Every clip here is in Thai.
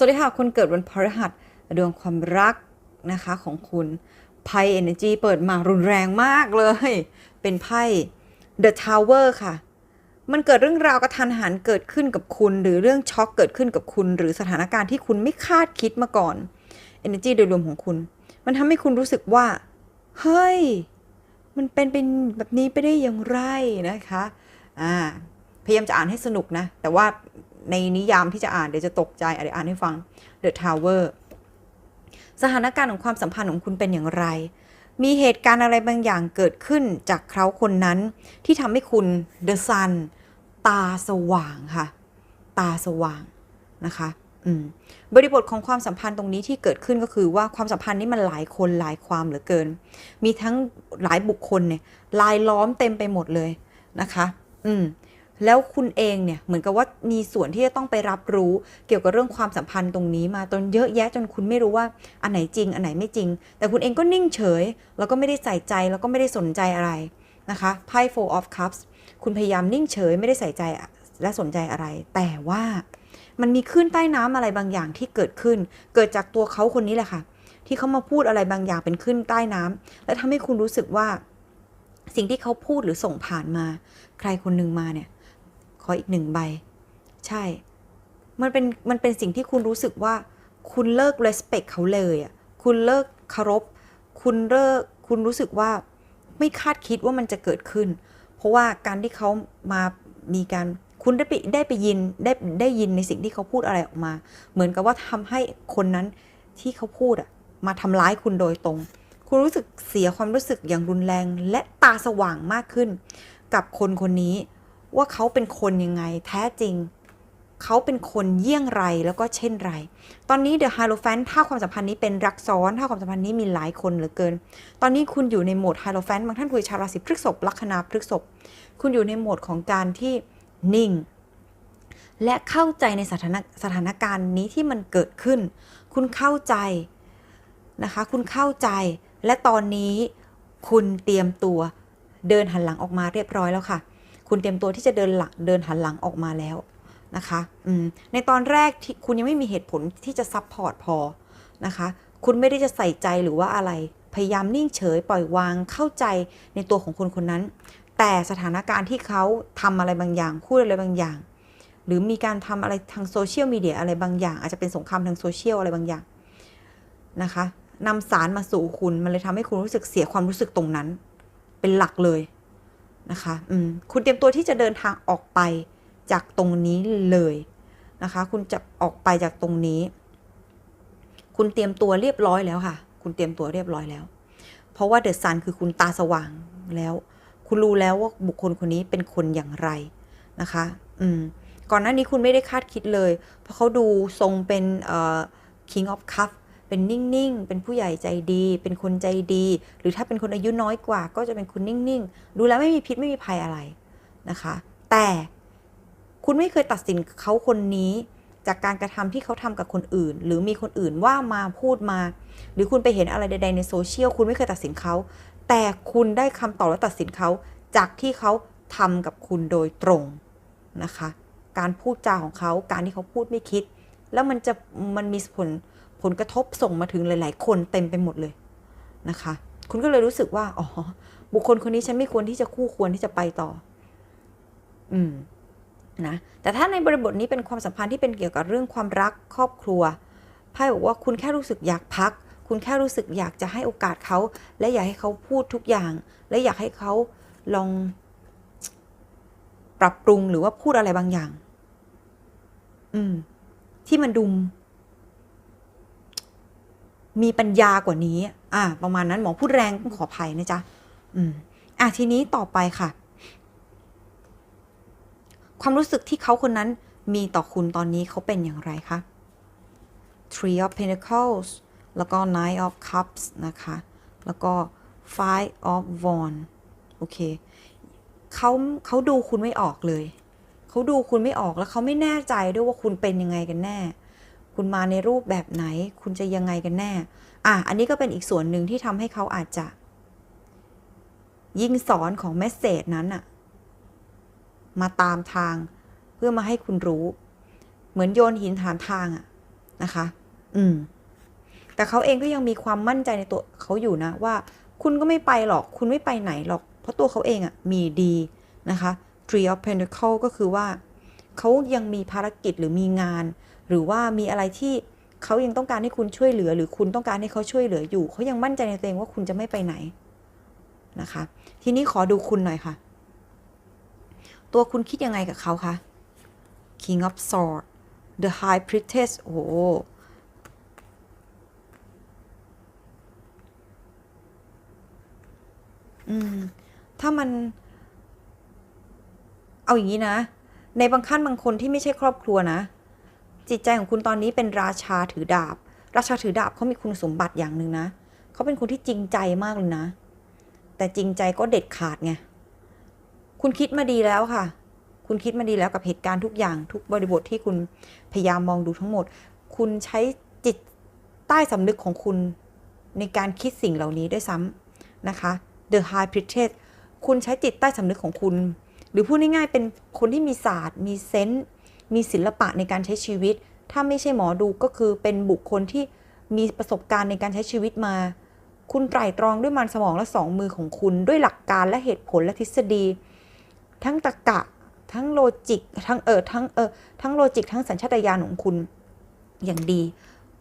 วัสดีค่ะ คนเกิดวันพฤหัสดวงความรักนะคะของคุณไพ่ Energy เปิดมารุนแรงมากเลย เป็นไพ่ The Tower ค่ะ มันเกิดเรื่องราวกระทันหันเกิดขึ้นกับคุณ หรือเรื่องช็อกเกิดขึ้นกับคุณ หรือสถานการณ์ที่คุณไม่คาดคิดมาก่อน Energy โดยรวมของคุณ มันทำให้คุณรู้สึกว่า เฮ้ย มันเป็นเป็นแบบนี้ไปได้อย่างไรนะคะ อ่า พยายามจะอ่านให้สนุกนะ แต่ว่า ในนิยามที่จะอ่านเดี๋ยวจะตกใจอะเดี๋ยวอ่านให้ฟัง The Tower สถานการณ์ของความสัมพันธ์ของคุณเป็นอย่างไร มีเหตุการณ์อะไรบางอย่างเกิดขึ้นจากเขาคนนั้น ที่ทำให้คุณ The Sun ตาสว่างค่ะ ตาสว่างนะคะอืมบริบทของความสัมพันธ์ตรงนี้ที่เกิดขึ้นก็คือว่าความสัมพันธ์นี้มันหลายคนหลายความเหลือเกิน มีทั้งหลายบุคคลเนี่ยลายล้อมเต็มไปหมดเลยนะคะ อืม แล้วคุณเองเนี่ยเหมือนกับว่ามีส่วนที่จะต้องไปรับรู้เกี่ยวกับเรื่องความสัมพันธ์ตรงนี้มาจนเยอะแยะจนคุณไม่รู้ว่าอันไหนจริง อันไหนไม่จริง แต่คุณเองก็นิ่งเฉย แล้วก็ไม่ได้ใส่ใจแล้วก็ไม่ได้สนใจอะไรนะคะไพ่ four of cups คุณพยายามนิ่งเฉยไม่ได้ใส่ใจและสนใจอะไร แต่ว่ามันมีคลื่นใต้น้ำอะไรบางอย่างที่เกิดขึ้น เกิดจากตัวเขาคนนี้แหละค่ะ ที่เขามาพูดอะไรบางอย่างเป็นคลื่นใต้น้ำและทำให้คุณรู้สึกว่า สิ่งที่เขาพูดหรือส่งผ่านมา ใครคนหนึ่งมาเนี่ย ขออีกหนึ่งใบ ใช่ มันเป็นมันเป็นสิ่งที่คุณรู้สึกว่า คุณเลิก respect เขาเลยอะคุณเลิกเคารพ คุณเลิกคุณรู้สึกว่าไม่คาดคิดว่ามันจะเกิดขึ้น เพราะว่าการที่เขามามีการคุณได้ไปได้ไปยินได้ได้ยินในสิ่งที่เขาพูดอะไรออกมา เหมือนกับว่าทำให้คนนั้นที่เขาพูดอะมาทำร้ายคุณโดยตรง คุณรู้สึกเสียความรู้สึกอย่างรุนแรงและตาสว่างมากขึ้น กับคนคนนี้ ว่าเขาเป็นคนยังไงแท้จริง เขาเป็นคนเยี่ยงไรแล้วก็เช่นไร ตอนนี้เดอะฮาโลแฟนถ้าความสัมพันธ์นี้เป็นรักซ้อน ถ้าความสัมพันธ์นี้มีหลายคนเหลือเกิน ตอนนี้คุณอยู่ในโหมดฮาโลแฟนบางท่านคุยชาวราศีพฤษภลัคนาพฤษภคุณอยู่ในโหมดของการที่นิ่ง และเข้าใจในสถานสถานการณ์นี้ที่มันเกิดขึ้น คุณเข้าใจนะคะ คุณเข้าใจ และตอนนี้คุณเตรียมตัวเดินหันหลังออกมาเรียบร้อยแล้วค่ะ คุณเตรียมตัวที่จะเดินหลังเดินหันหลังออกมาแล้วนะคะในตอนแรกที่คุณยังไม่มีเหตุผลที่จะซับพอร์ตพอนะคะ คุณไม่ได้จะใส่ใจหรือว่าอะไร พยายามนิ่งเฉย ปล่อยวางเข้าใจในตัวของคนคนนั้น แต่สถานการณ์ที่เขาทำอะไรบางอย่าง พูดอะไรบางอย่าง หรือมีการทำอะไรทางโซเชียลมีเดียอะไรบางอย่าง อาจจะเป็นสงครามทางโซเชียลอะไรบางอย่างนะคะนำสารมาสู่คุณมันเลยทำให้คุณรู้สึกเสียความรู้สึกตรงนั้น เป็นหลักเลย นะคะอืมคุณเตรียมตัวที่จะเดินทางออกไปจากตรงนี้เลยนะคะ คุณจะออกไปจากตรงนี้ คุณเตรียมตัวเรียบร้อยแล้วค่ะ คุณเตรียมตัวเรียบร้อยแล้ว เพราะว่าเดอะซันคือคุณตาสว่างแล้ว คุณรู้แล้วว่าบุคคลคนนี้เป็นคนอย่างไรนะคะ อืม ก่อนหน้านี้คุณไม่ได้คาดคิดเลย เพราะเขาดูทรงเป็นเอ่อ king of cup เป็นนิ่ง ๆ เป็นผู้ใหญ่ใจดี เป็นคนใจดี หรือถ้าเป็นคนอายุน้อยกว่า ก็จะเป็นคนนิ่ง ๆ ดูแล้วไม่มีพิษไม่มีภัยอะไรนะคะ แต่คุณไม่เคยตัดสินเขาคนนี้จากการกระทำที่เขาทำกับคนอื่น หรือมีคนอื่นว่ามาพูดมา หรือคุณไปเห็นอะไรใด ๆ ในโซเชียลคุณไม่เคยตัดสินเขา แต่คุณได้คำตอบและตัดสินเขาจากที่เขาทำกับคุณโดยตรงนะคะ การพูดจาของเขาการที่เขาพูดไม่คิด แล้วมันจะมันมีผล ผลกระทบส่งมาถึงหลาย ๆ คนเต็มไปหมดเลยนะคะ คุณก็เลยรู้สึกว่าอ๋อบุคคลคนนี้ฉันไม่ควรที่จะคู่ควรที่จะไปต่อ อืมนะแต่ถ้าในบริบทนี้เป็นความสัมพันธ์ที่เป็นเกี่ยวกับเรื่องความรักครอบครัวไพ่บอกว่าคุณแค่รู้สึกอยากพัก คุณแค่รู้สึกอยากจะให้โอกาสเขา และอยากให้เขาพูดทุกอย่าง และอยากให้เขาลอง ปรับปรุงหรือว่าพูดอะไรบางอย่าง อืม ที่มันดุม มีปัญญากว่านี้ อ่า ประมาณนั้นหมอพูดแรงขออภัยนะจ๊ะ อืม อะทีนี้ต่อไปค่ะ ความรู้สึกที่เขาคนนั้นมีต่อคุณตอนนี้เขาเป็นอย่างไรคะ Three of Pentacles แล้วก็ Nine of Cups นะคะ แล้วก็ Five of Wands โอเคเขาเขาดูคุณไม่ออกเลย เขาดูคุณไม่ออกแล้วเขาไม่แน่ใจด้วยว่าคุณเป็นยังไงกันแน่ คุณมาในรูปแบบไหน คุณจะยังไงกันแน่ อะ อันนี้ก็เป็นอีกส่วนหนึ่งที่ทำให้เขาอาจจะ ยิงสอนของเมสเซจนั้นอะมาตามทางเพื่อมาให้คุณรู้ เหมือนโยนหินถามทางอะนะคะ อืม แต่เขาเองก็ยังมีความมั่นใจในตัวเขาอยู่นะว่า คุณก็ไม่ไปหรอก คุณไม่ไปไหนหรอก เพราะตัวเขาเองอะ่ะมีดีนะคะ Three of Pentacles ก็คือว่า เขายังมีภารกิจหรือมีงาน หรือว่ามีอะไรที่เขายังต้องการให้คุณช่วยเหลือ หรือคุณต้องการให้เขาช่วยเหลืออยู่ เขายังมั่นใจในตัวเองว่าคุณจะไม่ไปไหนนะคะ ทีนี้ขอดูคุณหน่อยค่ะ ตัวคุณคิดยังไงกับเขาคะ King of Swords The High Priestess โอ้โหถ้ามัน เอาอย่างนี้นะ ในบางขั้นบางคนที่ไม่ใช่ครอบครัวนะ จิตใจของคุณตอนนี้เป็นราชาถือดาบ ราชาถือดาบเขามีคุณสมบัติอย่างหนึ่งนะเขาเป็นคนที่จริงใจมากเลยนะ แต่จริงใจก็เด็ดขาดไงคุณคิดมาดีแล้วค่ะ คุณคิดมาดีแล้วกับเหตุการณ์ทุกอย่างทุกบริบทที่คุณพยายามมองดูทั้งหมด คุณใช้จิตใต้สำนึกของคุณในการคิดสิ่งเหล่านี้ด้วยซ้ำนะคะ The High Priestess คุณใช้จิตใต้สำนึกของคุณ หรือพูดง่ายๆเป็นคนที่มีศาสตร์ มีเซนส์ มีศิลปะในการใช้ชีวิต ถ้าไม่ใช่หมอดูก็คือเป็นบุคคลที่มีประสบการณ์ในการใช้ชีวิตมา คุณไตร่ตรองด้วยมันสมองและสองมือของคุณ ด้วยหลักการและเหตุผลและทฤษฎี ทั้งตรรกะ ทั้งโลจิก ทั้งเออ ทั้งเออ ทั้งโลจิก ทั้งสัญชาตญาณของคุณ อย่างดี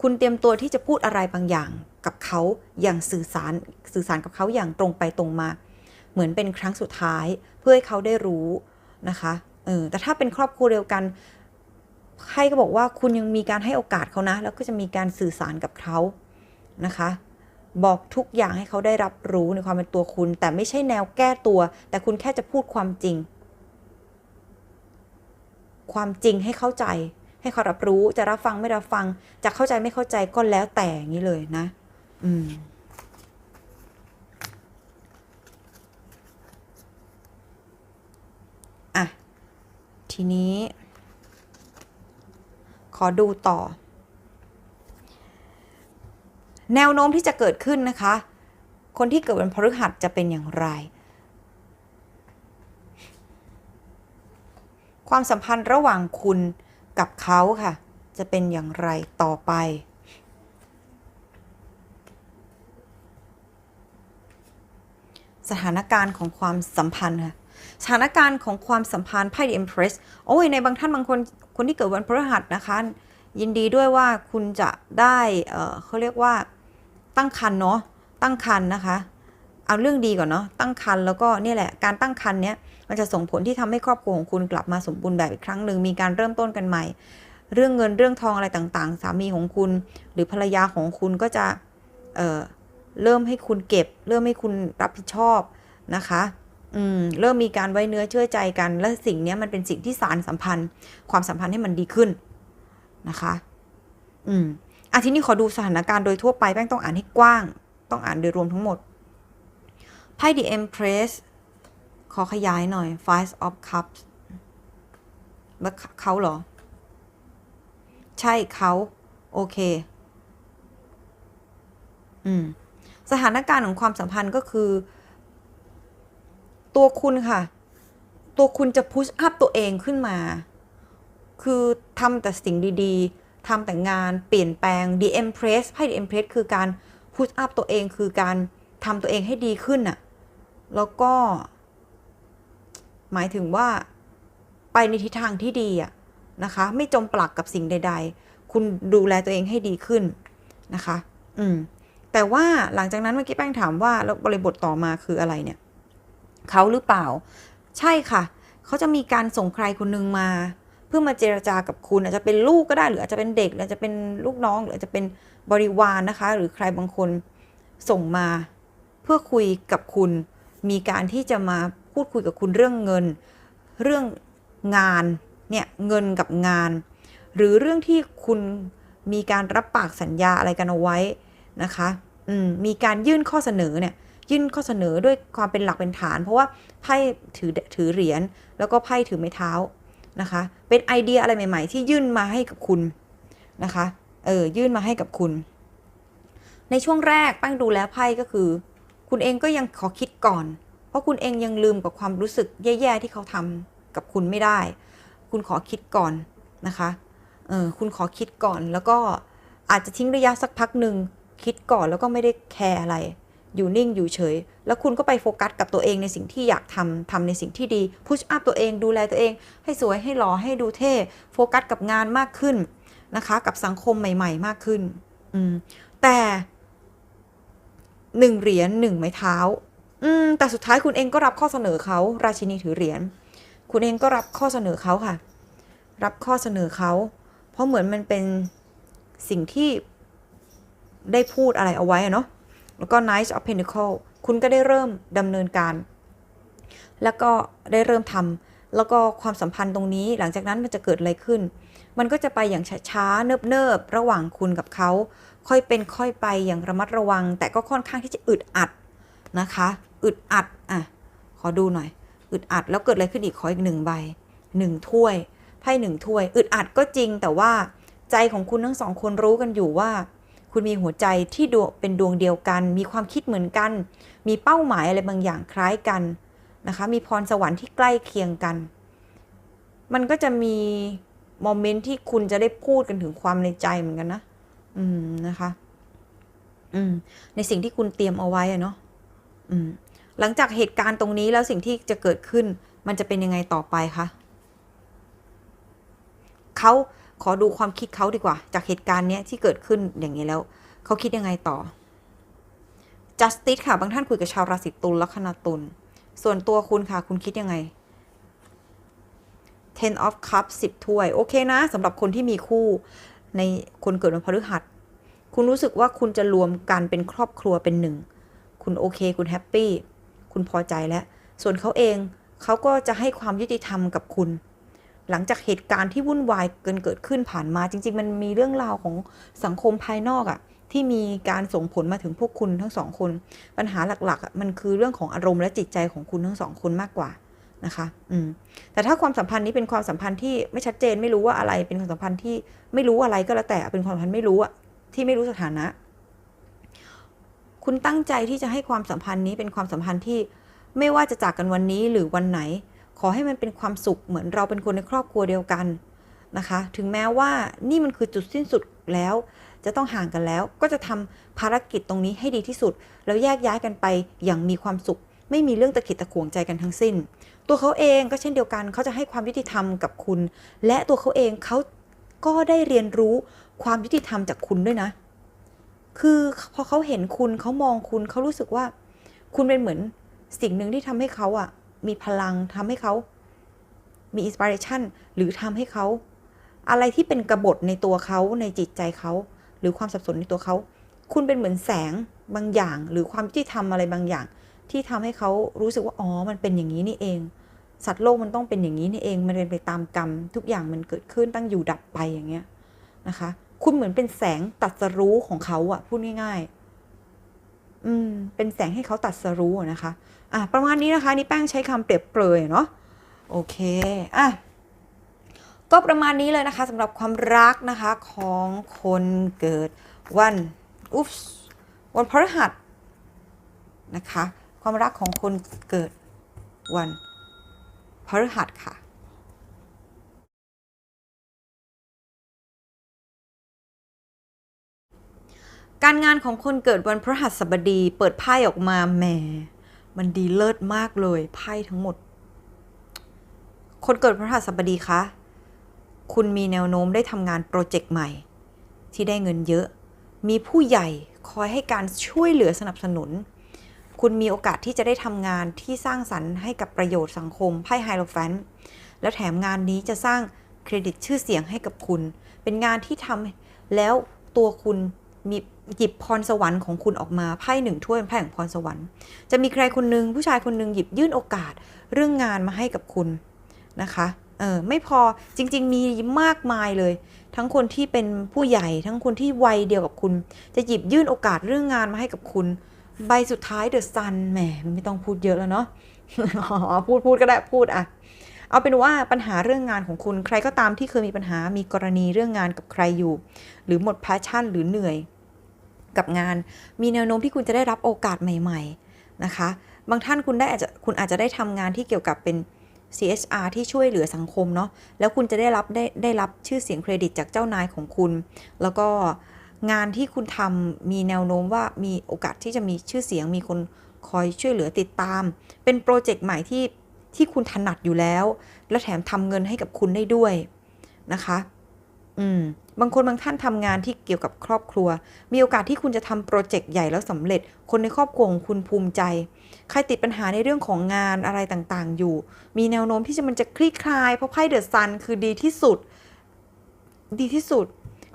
คุณเตรียมตัวที่จะพูดอะไรบางอย่างกับเขาอย่างสื่อสาร สื่อสารกับเขาอย่างตรงไปตรงมา เหมือนเป็นครั้งสุดท้ายเพื่อให้เขาได้รู้นะคะ เออ แต่ถ้าเป็นครอบครัวเดียวกัน ใครก็บอกว่าคุณยังมีการให้โอกาสเขานะ แล้วก็จะมีการสื่อสารกับเขานะคะ บอกทุกอย่างให้เขาได้รับรู้ในความเป็นตัวคุณ แต่ไม่ใช่แนวแก้ตัว แต่คุณแค่จะพูดความจริง ความจริงให้เข้าใจ ให้เขารับรู้จะรับฟังไม่รับฟัง จะเข้าใจไม่เข้าใจก็แล้วแต่อย่างนี้เลยนะ อืมอะทีนี้ ขอดูต่อ แนวโน้มที่จะเกิดขึ้นนะคะ คนที่เกิดวันพฤหัสจะเป็นอย่างไร ความสัมพันธ์ระหว่างคุณกับเขาค่ะ จะเป็นอย่างไรต่อไปสถานการณ์ของความสัมพันธ์ค่ะ สถานการณ์ของความสัมพันธ์ไพ่ The Empress โอ้ยในบางท่านบางคน คนที่เกิดวันพฤหัสนะคะ ยินดีด้วยว่าคุณจะได้เเขาเรียกว่าตั้งครรภ์เนาะตั้งครรภ์นะคะ เอาเรื่องดีก่อนเนาะตั้งครรภ์แล้วก็นี่แหละการตั้งครรภ์เนี้ยมันจะส่งผลที่ทำให้ครอบครัวของคุณกลับมาสมบูรณ์แบบอีกครั้งหนึ่งมีการเริ่มต้นกันใหม่ เรื่องเงินเรื่องทองอะไรต่างๆ สามีของคุณ หรือภรรยาของคุณก็จะเเริ่มให้คุณเก็บ เริ่มให้คุณรับผิดชอบนะคะ อืมเริ่มมีการไว้เนื้อเชื่อใจกัน และสิ่งนี้มันเป็นสิ่งที่สารสัมพันธ์ ความสัมพันธ์ให้มันดีขึ้นนะคะ อืมอะทีนี้ขอดูสถานการณ์โดยทั่วไปแป้งต้องอ่านให้กว้าง ต้องอ่านโดยรวมทั้งหมดไพ่ The Empress ขอขยายหน่อย Five of Cups แล้วเขาเหรอ ใช่เขาโอเค อืม สถานการณ์ของความสัมพันธ์ก็คือ ตัวคุณค่ะ ตัวคุณจะพุชอัพตัวเองขึ้นมา คือทำแต่สิ่งดีๆทำแต่งานเปลี่ยนแปลง The Empress ไพ่ The Empress คือการพุชอัพตัวเองคือการทำตัวเองให้ดีขึ้นน่ะ แล้วก็ หมายถึงว่าไปในทิศทางที่ดีอะนะคะ ไม่จมปลักกับสิ่งใด ๆ คุณดูแลตัวเองให้ดีขึ้นนะคะ อืมแต่ว่าหลังจากนั้นเมื่อกี้แป้งถามว่าแล้วบริบทต่อมาคืออะไรเนี่ย เขาหรือเปล่า ใช่ค่ะ เขาจะมีการส่งใครคนหนึงมา เพื่อมาเจรจากับคุณอาจจะเป็นลูกก็ได้หรืออาจจะเป็นเด็กหรืออาจจะเป็นลูกน้องหรืออาจจะเป็นบริวารนนะคะ หรือใครบางคนส่งมา เพื่อคุยกับคุณ มีการที่จะมาพูดคุยกับคุณเรื่องเงิน เรื่องงานเนี่ยเงินกับงาน หรือเรื่องที่คุณมีการรับปากสัญญาอะไรกันเอาไว้นะคะ อืม มีการยื่นข้อเสนอเนี่ย ยื่นข้อเสนอด้วยความเป็นหลักเป็นฐาน เพราะว่าไพ่ถือถือเหรียญแล้วก็ไพ่ถือไม้เท้านะคะ เป็นไอเดียอะไรใหม่ ๆ ที่ยื่นมาให้กับคุณนะคะเออยื่นมาให้กับคุณ ในช่วงแรกแป้งดูแล้วไพ่ก็คือ คุณเองก็ยังขอคิดก่อน เพราะคุณเองยังลืมกับความรู้สึกแย่ๆที่เขาทำกับคุณไม่ได้ คุณขอคิดก่อนนะคะเออคุณขอคิดก่อนแล้วก็อาจจะทิ้งระยะสักพักหนึ่งคิดก่อนแล้วก็ไม่ได้แคร์อะไร อยู่นิ่งอยู่เฉย แล้วคุณก็ไปโฟกัสกับตัวเองในสิ่งที่อยากทำทำในสิ่งที่ดีพุชอัพตัวเองดูแลตัวเอง ให้สวยให้หล่อให้ดูเท่โฟกัสกับงานมากขึ้นนะคะ กับสังคมใหม่ ๆ มากขึ้นอืมแต่หนึ่งเหรียญหนึ่งไม้เท้าอืมแต่สุดท้ายคุณเองก็รับข้อเสนอเขาราชินีถือเหรียญคุณเองก็รับข้อเสนอเขาค่ะ รับข้อเสนอเขา เพราะเหมือนมันเป็นสิ่งที่ได้พูดอะไรเอาไว้อะเนาะ แล้วก็ Knight of Pentacle คุณก็ได้เริ่มดำเนินการ แล้วก็ได้เริ่มทำแล้วก็ความสัมพันธ์ตรงนี้หลังจากนั้นมันจะเกิดอะไรขึ้น มันก็จะไปอย่างช้าๆเนิบๆระหว่างคุณกับเขา ค่อยเป็นค่อยไปอย่างระมัดระวัง แต่ก็ค่อนข้างที่จะอึดอัดนะคะ อึดอัดอะขอดูหน่อย อึดอัดแล้วเกิดอะไรขึ้นอีกขออีกหนึ่งใบหนึ่งถ้วยไพ่หนึ่งถ้วย อึดอัดก็จริงแต่ว่าใจของคุณทั้งสองคนรู้กันอยู่ว่า คุณมีหัวใจที่ดวงเป็นดวงเดียวกัน มีความคิดเหมือนกัน มีเป้าหมายอะไรบางอย่างคล้ายกันนะคะ มีพรสวรรค์ที่ใกล้เคียงกัน มันก็จะมีโมเมนต์ที่คุณจะได้พูดกันถึงความในใจเหมือนกันนะ อืมนะคะ อืม ในสิ่งที่คุณเตรียมเอาไว้อะเนาะ อืม หลังจากเหตุการณ์ตรงนี้แล้วสิ่งที่จะเกิดขึ้น มันจะเป็นยังไงต่อไปคะเขา ขอดูความคิดเขาดีกว่า จากเหตุการณ์เนี้ยที่เกิดขึ้นอย่างนี้แล้วเขาคิดยังไงต่อ justice ค่ะ บางท่านคุยกับชาวราศีตุลลัคนาตุล ส่วนตัวคุณค่ะ คุณคิดยังไง ten of cups 10ถ้วย โอเคนะสำหรับคนที่มีคู่ในคนเกิดวันพฤหัส คุณรู้สึกว่าคุณจะรวมกันเป็นครอบครัวเป็นหนึ่ง คุณโอเค คุณแฮปปี้ คุณพอใจแล้ว ส่วนเขาเองเขาก็จะให้ความยุติธรรมกับคุณ หลังจากเหตุการณ์ที่วุ่นวายเกินเกิดขึ้นผ่านมาจริง ๆ มันมีเรื่องราวของสังคมภายนอกอะที่มีการส่งผลมาถึงพวกคุณทั้งสองคน ปัญหาหลักๆ มันคือเรื่องของอารมณ์และจิตใจของคุณทั้งสองคนมากกว่านะคะอืมแต่ถ้าความสัมพันธ์นี้เป็นความสัมพันธ์ที่ไม่ชัดเจนไม่รู้ว่าอะไรเป็นความสัมพันธ์ที่ไม่รู้อะไรก็แล้วแต่เป็นความสัมพันธ์ไม่รู้อะที่ไม่รู้สถานะ คุณตั้งใจที่จะให้ความสัมพันธ์นี้เป็นความสัมพันธ์ที่ไม่ว่าจะจากกันวันนี้หรือวันไหน ขอให้มันเป็นความสุขเหมือนเราเป็นคนในครอบครัวเดียวกันนะคะ ถึงแม้ว่านี่มันคือจุดสิ้นสุดแล้ว จะต้องห่างกันแล้ว ก็จะทำภารกิจตรงนี้ให้ดีที่สุด แล้วแยกย้ายกันไปอย่างมีความสุข ไม่มีเรื่องตะขิดตะขวงใจกันทั้งสิ้น ตัวเขาเองก็เช่นเดียวกัน เขาจะให้ความยุติธรรมกับคุณ และตัวเขาเองเขาก็ได้เรียนรู้ความยุติธรรมจากคุณด้วยนะ คือพอเขาเห็นคุณเขามองคุณเขารู้สึกว่า คุณเป็นเหมือนสิ่งหนึ่งที่ทำให้เขาอะ มีพลังทำให้เขามีอินสปิเรชันหรือทำให้เขา อะไรที่เป็นกบฏในตัวเขาในจิตใจเขา หรือความสับสนในตัวเขา คุณเป็นเหมือนแสงบางอย่าง หรือความยุติธรรมอะไรบางอย่าง ที่ทำให้เขารู้สึกว่าอ๋อมันเป็นอย่างนี้นี่เอง สัตว์โลกมันต้องเป็นอย่างนี้นี่เอง มันเป็นไปตามกรรม ทุกอย่างมันเกิดขึ้นตั้งอยู่ดับไปอย่างเงี้ยนะคะ คุณเหมือนเป็นแสงตัดสรู้ของเขาอะพูดง่าย ๆ อืมเป็นแสงให้เขาตัดสรู้นะคะ อะประมาณนี้นะคะนี่แป้งใช้คำเปรียบเปรยเนาะโอเคอะก็ประมาณนี้เลยนะคะสำหรับความรักนะคะของคนเกิดวันอุ๊บวันพฤหัสนะคะความรักของคนเกิดวันพฤหัสค่ะการงานของคนเกิดวันพฤหัสบดีเปิดไพ่ออกมาแหม มันดีเลิศมากเลยไพ่ทั้งหมด คนเกิดพฤหัสบดีคะคุณมีแนวโน้มได้ทำงานโปรเจกต์ใหม่ ที่ได้เงินเยอะ มีผู้ใหญ่คอยให้การช่วยเหลือสนับสนุน คุณมีโอกาสที่จะได้ทำงานที่สร้างสรรค์ให้กับประโยชน์สังคมไพ่ไฮโลแฟนแล้วแถมงานนี้จะสร้างเครดิตชื่อเสียงให้กับคุณ เป็นงานที่ทำแล้วตัวคุณมี หยิบพรสวรรค์ของคุณออกมาไพ่หนึ่งถ้วยเป็นไพ่ของพรสวรรค์ จะมีใครคนหนึ่งผู้ชายคนหนึ่งหยิบยื่นโอกาสเรื่องงานมาให้กับคุณนะคะเออไม่พอจริง ๆ มีมากมายเลย ทั้งคนที่เป็นผู้ใหญ่ทั้งคนที่วัยเดียวกับคุณ จะหยิบยื่นโอกาสเรื่องงานมาให้กับคุณ ใบสุดท้ายเดอะซันแหมไม่ต้องพูดเยอะแล้วเนาะอพูดพูดก็ได้พูดอะเอาเป็นว่าปัญหาเรื่องงานของคุณใครก็ตามที่เคยมีปัญหามีกรณีเรื่องงานกับใครอยู่ หรือหมดแพชชั่นหรือเหนื่อย กับงาน มีแนวโน้มที่คุณจะได้รับโอกาสใหม่ ๆนะคะ บางท่านคุณได้อาจจะคุณอาจจะได้ทำงานที่เกี่ยวกับเป็น CSR ที่ช่วยเหลือสังคมเนาะแล้วคุณจะได้รับได้ได้รับชื่อเสียงเครดิตจากเจ้านายของคุณ แล้วก็งานที่คุณทำมีแนวโน้มว่ามีโอกาสที่จะมีชื่อเสียงมีคนคอยช่วยเหลือติดตาม เป็นโปรเจกต์ใหม่ที่ที่คุณถนัดอยู่แล้ว และแถมทำเงินให้กับคุณได้ด้วยนะคะ อืม บางคนบางท่านทำงานที่เกี่ยวกับครอบครัว มีโอกาสที่คุณจะทำโปรเจกต์ใหญ่แล้วสำเร็จ คนในครอบครัวของคุณภูมิใจ ใครติดปัญหาในเรื่องของงานอะไรต่างๆ อยู่ มีแนวโน้มที่จะมันจะคลี่คลาย เพราะไพ่เดอะซันคือดีที่สุด ดีที่สุด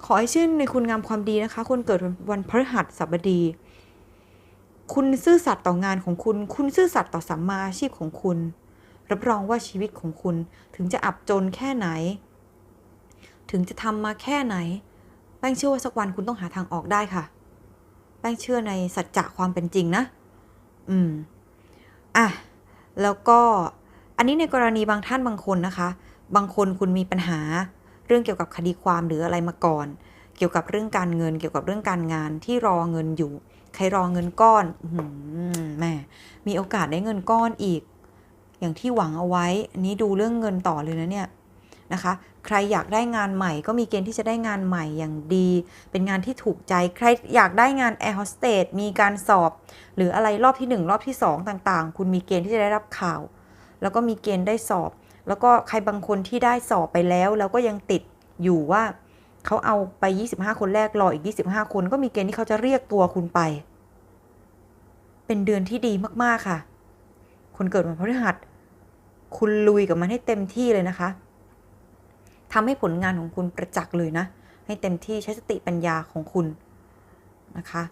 ขอให้ชื่นในคุณงามความดีนะคะ คนเกิดวันพฤหัสบดี คุณซื่อสัตย์ต่องานของคุณ คุณซื่อสัตย์ต่อสัมมาอาชีพของคุณ รับรองว่าชีวิตของคุณถึงจะอับจนแค่ไหน ถึงจะทำมาแค่ไหน แป้งเชื่อว่าสักวันคุณต้องหาทางออกได้ค่ะ แป้งเชื่อในสัจจะความเป็นจริงนะ อืม อะ แล้วก็ อันนี้ในกรณีบางท่านบางคนนะคะ บางคนคุณมีปัญหา เรื่องเกี่ยวกับคดีความหรืออะไรมาก่อน เกี่ยวกับเรื่องการเงิน เกี่ยวกับเรื่องการงานที่รอเงินอยู่ ใครรอเงินก้อนอืแม่ มีโอกาสได้เงินก้อนอีก อย่างที่หวังเอาไว้ อันนี้ดูเรื่องเงินต่อเลยนะเนี่ยนะคะ ใครอยากได้งานใหม่ ก็มีเกณฑ์ที่จะได้งานใหม่อย่างดี เป็นงานที่ถูกใจ ใครอยากได้งานแอร์โฮสเตสมีการสอบ หรืออะไรรอบที่ 1 รอบที่ 2 ต่างๆ คุณมีเกณฑ์ที่จะได้รับข่าว แล้วก็มีเกณฑ์ได้สอบ แล้วก็ใครบางคนที่ได้สอบไปแล้ว แล้วก็ยังติดอยู่ว่าเขาเอาไป 25 คนแรกรออีก 25 คน ก็มีเกณฑ์ที่เขาจะเรียกตัวคุณไป เป็นเดือนที่ดีมากๆค่ะ คนเกิดวันพฤหัส คุณลุยกับมันให้เต็มที่เลยนะคะ ทำให้ผลงานของคุณประจักษ์เลยนะ ให้เต็มที่ใช้สติปัญญาของคุณนะคะ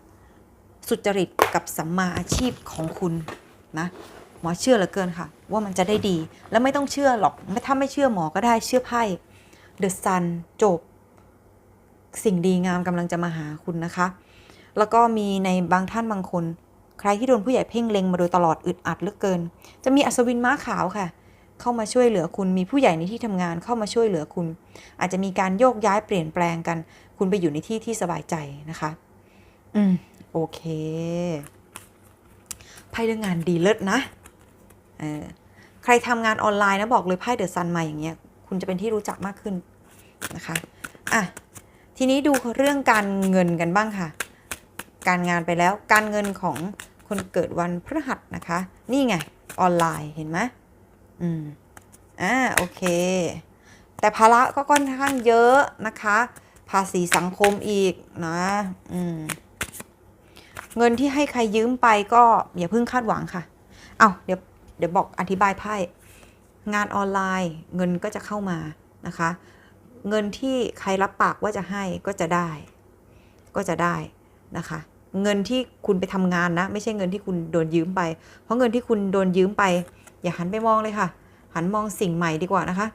สุจริตกับสัมมาอาชีพของคุณนะหมอเชื่อเหลือเกินค่ะ ว่ามันจะได้ดี แล้วไม่ต้องเชื่อหรอกถ้าไม่เชื่อหมอก็ได้เชื่อไพ่เดอะซันจบ สิ่งดีงามกำลังจะมาหาคุณนะคะ แล้วก็มีในบางท่านบางคน ใครที่โดนผู้ใหญ่เพ่งเล็งมาโดยตลอดอึดอัดเหลือเกิน จะมีอัศวินม้าขาวค่ะ เข้ามาช่วยเหลือคุณ มีผู้ใหญ่ในที่ทำงานเข้ามาช่วยเหลือคุณ อาจจะมีการโยกย้ายเปลี่ยนแปลงกัน คุณไปอยู่ในที่ที่สบายใจนะคะ อืม โอเคไพ่เรื่องงานดีเลิศนะเออใครทำงานออนไลน์นะบอกเลยไพ่เดอะซันมาอย่างเงี้ย คุณจะเป็นที่รู้จักมากขึ้นนะคะอะทีนี้ดูเรื่องการเงินกันบ้างค่ะ การงานไปแล้วการเงินของคนเกิดวันพฤหัสนะคะ นี่ไงออนไลน์เห็นไหม อืมอ่าโอเค แต่ภาระก็ค่อนข้างเยอะนะคะ ภาษีสังคมอีกนะอืมเงินที่ให้ใครยืมไปก็อย่าเพิ่งคาดหวังค่ะ เอาเดี๋ยวเดี๋ยวบอกอธิบายไพ่งานออนไลน์เงินก็จะเข้ามานะคะ เงินที่ใครรับปากว่าจะให้ก็จะได้ ก็จะได้นะคะ เงินที่คุณไปทำงานนะ ไม่ใช่เงินที่คุณโดนยืมไป เพราะเงินที่คุณโดนยืมไป อย่าหันไปมองเลยค่ะ หันมองสิ่งใหม่ดีกว่านะคะ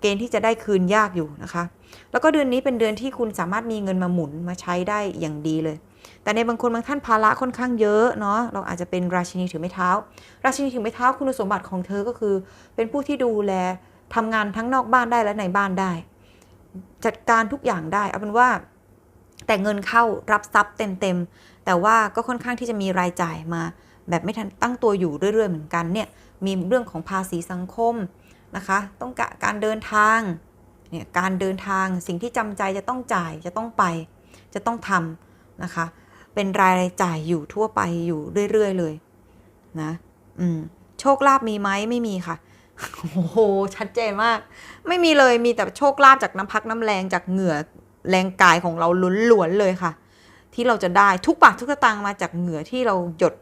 เกณฑ์ที่จะได้คืนยากอยู่นะคะ แล้วก็เดือนนี้เป็นเดือนที่คุณสามารถมีเงินมาหมุนมาใช้ได้อย่างดีเลย แต่ในบางคนบางท่านภาระค่อนข้างเยอะเนาะเราอาจจะเป็นราชินีถือไม้เท้า ราชินีถือไม้เท้าคุณสมบัติของเธอก็คือ เป็นผู้ที่ดูแลทำงานทั้งนอกบ้านได้และในบ้านได้ จัดการทุกอย่างได้เอาเป็นว่าแต่เงินเข้ารับทรัพย์เต็มๆแต่ว่าก็ค่อนข้างที่จะมีรายจ่ายมา แบบไม่ทันตั้งตัวอยู่เรื่อยๆเหมือนกันเนี่ยมีเรื่องของภาษีสังคมนะคะ ต้องการเดินทางเนี่ยการเดินทางสิ่งที่จำใจจะต้องจ่ายจะต้องไป จะต้องทำนะคะ เป็นรายจ่ายอยู่ทั่วไปอยู่เรื่อยๆเลยนะอืมโชคลาภมีไหมไม่มีค่ะโอ้โหชัดเจนมาก ไม่มีเลยมีแต่โชคลาภจากน้ำพักน้ำแรงจากเหงื่อแรงกายของเราล้วนๆเลยค่ะ ที่เราจะได้ทุกบาททุกสตางค์มาจากเหงื่อที่เราหยด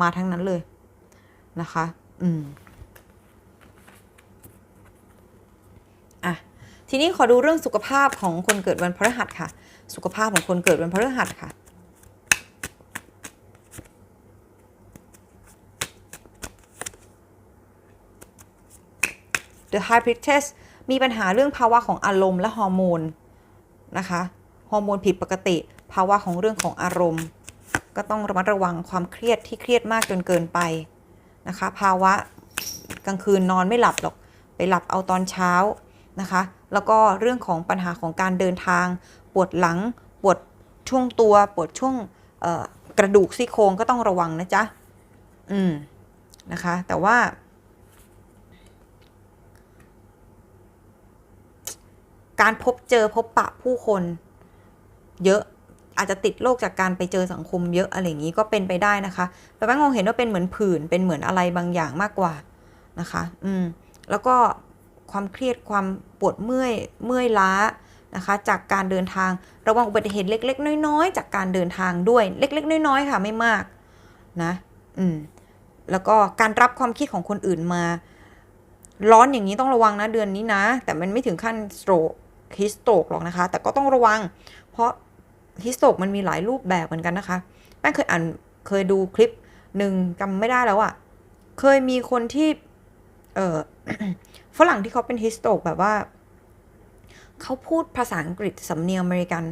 มาทั้งนั้นเลยนะคะ อืมอะทีนี้ขอดูเรื่องสุขภาพของคนเกิดวันพฤหัสค่ะ สุขภาพของคนเกิดวันพฤหัสค่ะ The High Priestess มีปัญหาเรื่องภาวะของอารมณ์และฮอร์โมนนะคะ ฮอร์โมนผิดปกติ ภาวะของเรื่องของอารมณ์ ก็ต้องระมัดระวังความเครียดที่เครียดมากจนเกินไปนะคะ ภาวะกลางคืนนอนไม่หลับหรอก ไปหลับเอาตอนเช้านะคะ แล้วก็เรื่องของปัญหาของการเดินทาง ปวดหลัง ปวดช่วงตัว ปวดช่วงกระดูกซี่โครงก็ต้องระวังนะจ๊ะ อืม นะคะ แต่ว่า การพบเจอพบปะผู้คน เยอะ อาจจะติดโรคจากการไปเจอสังคมเยอะอะไรอย่างนี้ก็เป็นไปได้นะคะ แต่แป้งมองเห็นว่าเป็นเหมือนผื่นเป็นเหมือนอะไรบางอย่างมากกว่านะคะ อืม แล้วก็ความเครียดความปวดเมื่อยเมื่อยล้านะคะ จากการเดินทางระวังอุบัติเหตุเล็ก ๆ น้อยๆ จากการเดินทางด้วยเล็ก ๆ น้อยๆค่ะไม่มากนะ อืม แล้วก็การรับความคิดของคนอื่นมา ร้อนอย่างนี้ต้องระวังนะเดือนนี้นะ แต่มันไม่ถึงขั้นสโตรกฮิสโตรกหรอกนะคะ แต่ก็ต้องระวัง เพราะ ฮิสโตรกมันมีหลายรูปแบบเหมือนกันนะคะแป้งเคยอ่านเคยดูคลิปหนึ่งจำไม่ได้แล้วอะเคยมีคนที่ เออฝรั่งที่เขาเป็นฮิสโตกแบบว่า เขาพูดภาษาอังกฤษสำเนียงอเมริกัน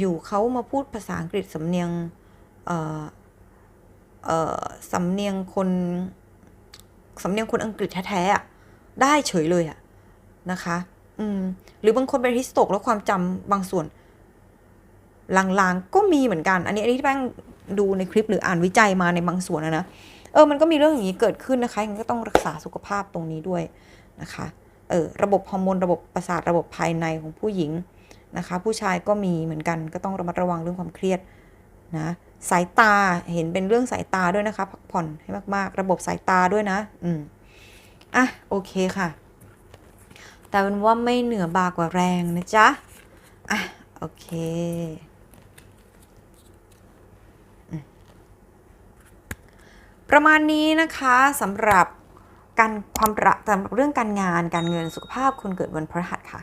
อยู่ๆเขามาพูดภาษาอังกฤษสำเนียง เออเออสำเนียงคนสำเนียงคนอังกฤษแท้ๆอะได้เฉยเลยอะนะคะ อืม หรือบางคนเป็นฮิสโตกแล้วความจำบางส่วน ลางๆก็มีเหมือนกัน อันนี้อันนี้ที่แป้งดูในคลิปหรืออ่านวิจัยมาในบางส่วนนะนะเออมันก็มีเรื่องอย่างนี้เกิดขึ้นนะคะยังก็ต้องรักษาสุขภาพตรงนี้ด้วยนะคะเออระบบฮอร์โมนระบบประสาทระบบภายในของผู้หญิงนะคะ ผู้ชายก็มีเหมือนกันก็ต้องระมัดระวังเรื่องความเครียดนะสายตาเห็นเป็นเรื่องสายตาด้วยนะคะพักผ่อนให้มาก ๆ ระบบสายตาด้วยนะอืมอะโอเคค่ะ แต่เป็นว่าไม่เหนือบากว่าแรงนะจ๊ะอะโอเค ประมาณนี้นะคะสำหรับการความรักสำหรับเรื่องการงานการเงินสุขภาพคนเกิดวันพฤหัสค่ะ